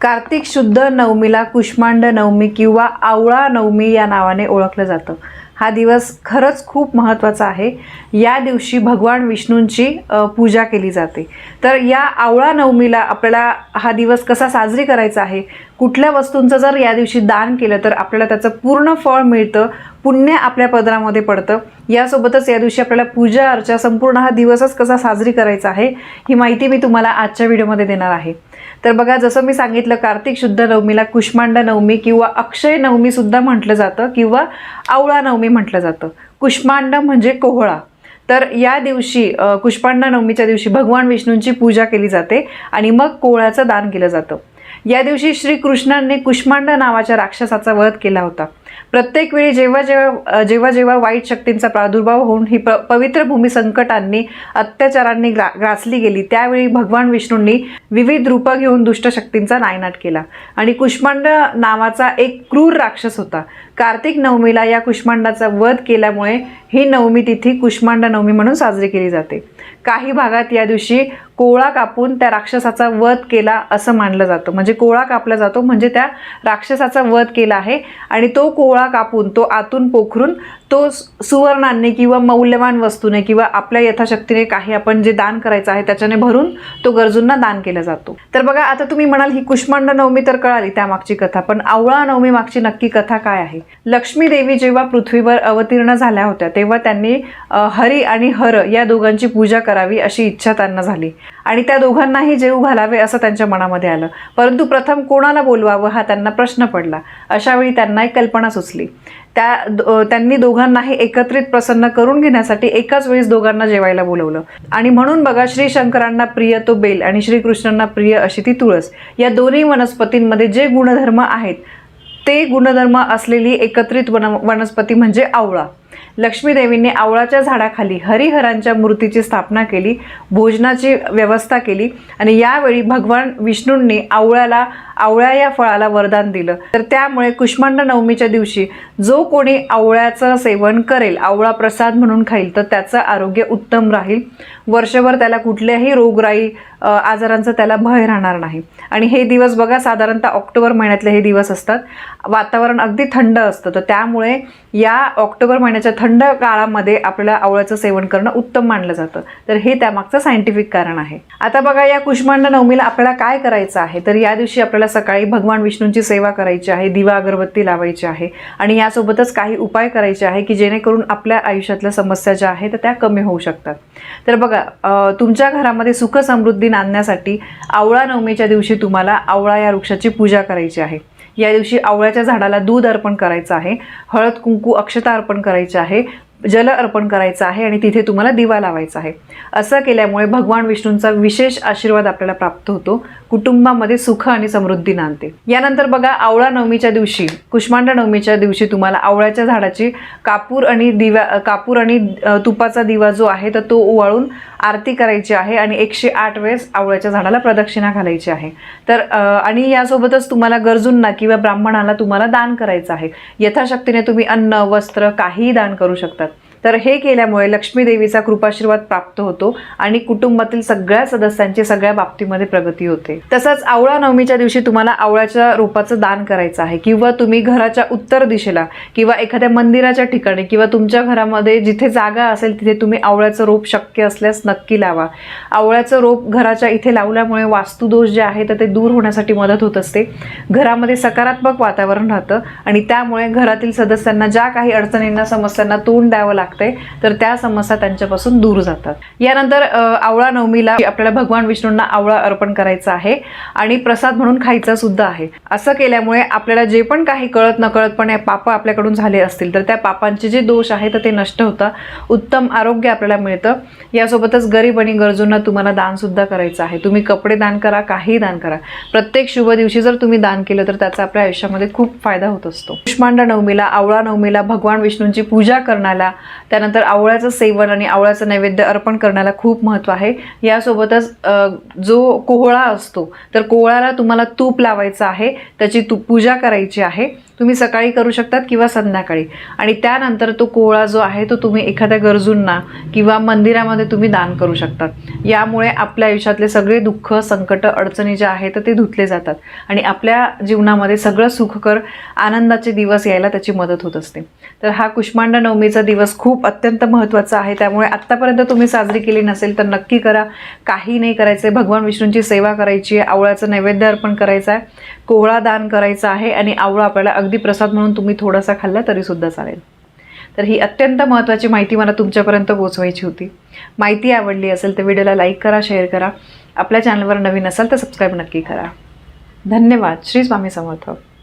कार्तिक शुद्ध नवमीला कुष्मांड नवमी किंवा आवळा नवमी या नावाने ओळखलं जातं. हा दिवस खरंच खूप महत्त्वाचा आहे. या दिवशी भगवान विष्णूंची पूजा केली जाते. तर या आवळा नवमीला आपल्याला हा दिवस कसा साजरी करायचा आहे? कुठल्या वस्तूंचं जर या दिवशी दान केलं तर आपल्याला त्याचं पूर्ण फळ मिळतं पुण्य आपल्या पदरामध्ये पडतं. यासोबतच या दिवशी आपल्याला पूजा अर्चा संपूर्ण हा दिवसच कसा साजरी करायचा आहे ही माहिती मी तुम्हाला आजच्या व्हिडिओमध्ये देणार आहे. तर बघा जसं मी सांगितलं कार्तिक शुद्ध नवमीला कुष्मांड नवमी किंवा अक्षय नवमी सुद्धा म्हटलं जातं किंवा आवळा नवमी म्हटलं जातं. कुष्मांड म्हणजे कोहळा. तर या दिवशी अ, कुष्मांड नवमीच्या दिवशी भगवान विष्णूंची पूजा केली जाते आणि मग कोहळ्याचं दान केलं जातं. या दिवशी श्रीकृष्णांनी कुष्मांड नावाच्या राक्षसाचा वध केला होता. प्रत्येक वेळी जेव्हा जेव्हा जेव्हा जेव्हा वाईट शक्तींचा प्रादुर्भाव होऊन ही प पवित्र भूमी संकटांनी अत्याचारांनी ग्रा ग्रासली गेली त्यावेळी भगवान विष्णूंनी विविध रूपं घेऊन दुष्ट शक्तींचा नायनाट केला. आणि कुष्मांड नावाचा एक क्रूर राक्षस होता. कार्तिक नवमीला या कुष्मांडाचा वध केल्यामुळे ही नवमी तिथी कुष्मांड नवमी म्हणून साजरी केली जाते. काही भागात या दिवशी कोळा कापून त्या राक्षसाचा वध केला असं मानलं जातं. म्हणजे कोळा कापला जातो म्हणजे त्या राक्षसाचा वध केला आहे आणि तो कोळा कापून तो आतून पोखरून तो सुवर्णांनी किंवा मौल्यवान वस्तूने किंवा आपल्या यथाशक्तीने काही आपण जे दान करायचं आहे त्याच्याने भरून तो गरजूंना दान केला जातो. तर बघा आता तुम्ही म्हणाल ही कुष्मांड नवमी तर कळाली त्यामागची कथा पण आवळा नवमी मागची नक्की कथा काय आहे? लक्ष्मी देवी जेव्हा पृथ्वीवर अवतीर्ण झाल्या होत्या तेव्हा त्यांनी हरी आणि हर या दोघांची पूजा करावी अशी इच्छा त्यांना झाली. आणि त्या दोघांनाही जेव घालावे असं त्यांच्या मनामध्ये आलं. परंतु प्रथम कोणाला बोलवावं हा त्यांना प्रश्न पडला. अशावेळी त्यांना एक कल्पना सुचली. त्या त्यांनी दोघांनाही एकत्रित प्रसन्न करून घेण्यासाठी एकाच वेळेस दोघांना जेवायला बोलवलं. आणि म्हणून बघा श्री शंकरांना प्रिय तो बेल आणि श्रीकृष्णांना प्रिय अशी ती तुळस. या दोन्ही वनस्पतींमध्ये जे गुणधर्म आहेत ते गुणधर्म असलेली एकत्रित वन वनस्पती म्हणजे आवळा. लक्ष्मीदेवींनी आवळाच्या झाडाखाली हरिहरांच्या मूर्तीची स्थापना केली भोजनाची व्यवस्था केली आणि यावेळी भगवान विष्णूंनी आवळ्याला आवळ्या या फळाला वरदान दिलं. तर त्यामुळे कुष्मांड नवमीच्या दिवशी जो कोणी आवळ्याचं सेवन करेल आवळा प्रसाद म्हणून खाईल तर त्याचं आरोग्य उत्तम राहील. वर्षभर त्याला कुठल्याही रोगराई आजारांचा त्याला भय राहणार नाही. आणि हे दिवस बघा साधारणतः ऑक्टोबर महिन्यातले हे दिवस असतात. वातावरण अगदी थंड असतं. तर त्यामुळे या ऑक्टोबर महिन्याच्या थंड काळामध्ये आपल्याला आवळ्याचं सेवन करणं उत्तम मानलं जातं. तर हे त्यामागचं सायंटिफिक कारण आहे. आता बघा या कुष्मांड नवमीला आपल्याला काय करायचं आहे? तर या दिवशी आपल्याला सकाळी भगवान विष्णूंची सेवा करायची आहे दिवा अगरबत्ती लावायची आहे. आणि यासोबतच काही उपाय करायचे आहे की जेणेकरून आपल्या आयुष्यातल्या समस्या ज्या आहेत त्या कमी होऊ शकतात. तर बघा तुमच्या घरामध्ये सुख समृद्धी नांदण्यासाठी आवळा नवमीच्या दिवशी तुम्हाला आवळा या वृक्षाची पूजा करायची आहे. या दिवशी आवळ्याच्या झाडाला दूध अर्पण करायचं आहे. हळद कुंकू अक्षता अर्पण करायचे आहे. जल अर्पण करायचं आहे आणि तिथे तुम्हाला दिवा लावायचा आहे. असं केल्यामुळे भगवान विष्णूंचा विशेष आशीर्वाद आपल्याला प्राप्त होतो. कुटुंबामध्ये सुख आणि समृद्धी नांदते. यानंतर बघा आवळा नवमीच्या दिवशी कुष्मांड नवमीच्या दिवशी तुम्हाला आवळ्याच्या झाडाची कापूर आणि दिव्या कापूर आणि तुपाचा दिवा जो आहे तर तो ओवाळून आरती करायची आहे आणि एकशे आठ वेळेस आवळ्याच्या झाडाला प्रदक्षिणा घालायची आहे. तर आणि यासोबतच तुम्हाला गरजूंना किंवा ब्राह्मणाला तुम्हाला दान करायचं आहे. यथाशक्तीने तुम्ही अन्न वस्त्र काहीही दान करू शकतात. तर हे केल्यामुळे लक्ष्मी देवीचा कृपाशीर्वाद प्राप्त होतो आणि कुटुंबातील सगळ्या सदस्यांची सगळ्या बाबतीमध्ये प्रगती होते. तसंच आवळा नवमीच्या दिवशी तुम्हाला आवळ्याच्या रोपाचं दान करायचं आहे किंवा तुम्ही घराच्या उत्तर दिशेला किंवा एखाद्या मंदिराच्या ठिकाणी किंवा तुमच्या घरामध्ये जिथे जागा असेल तिथे तुम्ही आवळ्याचं रोप शक्य असल्यास नक्की लावा. आवळ्याचं रोप घराच्या इथे लावल्यामुळे वास्तुदोष जे आहे तर ते दूर होण्यासाठी मदत होत असते. घरामध्ये सकारात्मक वातावरण राहतं आणि त्यामुळे घरातील सदस्यांना ज्या काही अडचणींना समस्यांना तोंड द्यावं लागतं लागते तर त्या समस्या त्यांच्यापासून दूर जातात. यानंतर आवळा नवमीला आपल्याला भगवान विष्णूंना आवळा अर्पण करायचा आहे आणि प्रसाद म्हणून खायचा सुद्धा आहे. असं केल्यामुळे आपल्याला जे पण काही कळत नकळतपणे पाप आपल्याकडून झाले असतील तर त्या पापांचे जे दोष आहेत तर ते नष्ट होतात. उत्तम आरोग्य आपल्याला मिळतं. यासोबतच गरीब आणि गरजूंना तुम्हाला दानसुद्धा करायचं आहे. तुम्ही कपडे दान करा काही दान करा. प्रत्येक शुभ दिवशी जर तुम्ही दान केलं तर त्याचा आपल्या आयुष्यामध्ये खूप फायदा होत असतो. कुष्मांड नवमीला आवळा नवमीला भगवान विष्णूंची पूजा करण्याला त्यानंतर आवळ्याचं सेवन आणि आवळ्याचं नैवेद्य अर्पण करण्याला खूप महत्त्व आहे. यासोबतच जो कोहळा असतो तर कोहळ्याला तुम्हाला तूप लावायचं आहे त्याची तू पूजा करायची आहे. तुम्ही सकाळी करू शकतात किंवा संध्याकाळी. आणि त्यानंतर तो कोहळा जो आहे तो तुम्ही एखाद्या गरजूंना किंवा मंदिरामध्ये तुम्ही दान करू शकतात. यामुळे आपल्या आयुष्यातले सगळे दुःख संकट अडचणी ज्या आहेत ते धुतले जातात. आणि आपल्या जीवनामध्ये सगळं सुखकर आनंदाचे दिवस यायला त्याची मदत होत असते. तर हा कुष्मांड नवमीचा दिवस खूप अत्यंत महत्त्वाचा आहे. त्यामुळे आत्तापर्यंत तुम्ही साजरी केली नसेल तर नक्की करा. काही नाही करायचं भगवान विष्णूंची सेवा करायची आहे. आवळाचं नैवेद्य अर्पण करायचं आहे. कोहळा दान करायचा आहे आणि आवळा आपल्याला अगदी प्रसाद म्हणून तुम्ही थोडासा खाल्ला तरीसुद्धा चालेल. तर ही अत्यंत महत्त्वाची माहिती मला तुमच्यापर्यंत पोचवायची होती. माहिती आवडली असेल तर व्हिडिओला लाईक करा शेअर करा. आपल्या चॅनलवर नवीन असाल तर सबस्क्राईब नक्की करा. धन्यवाद. श्री स्वामी समर्थ.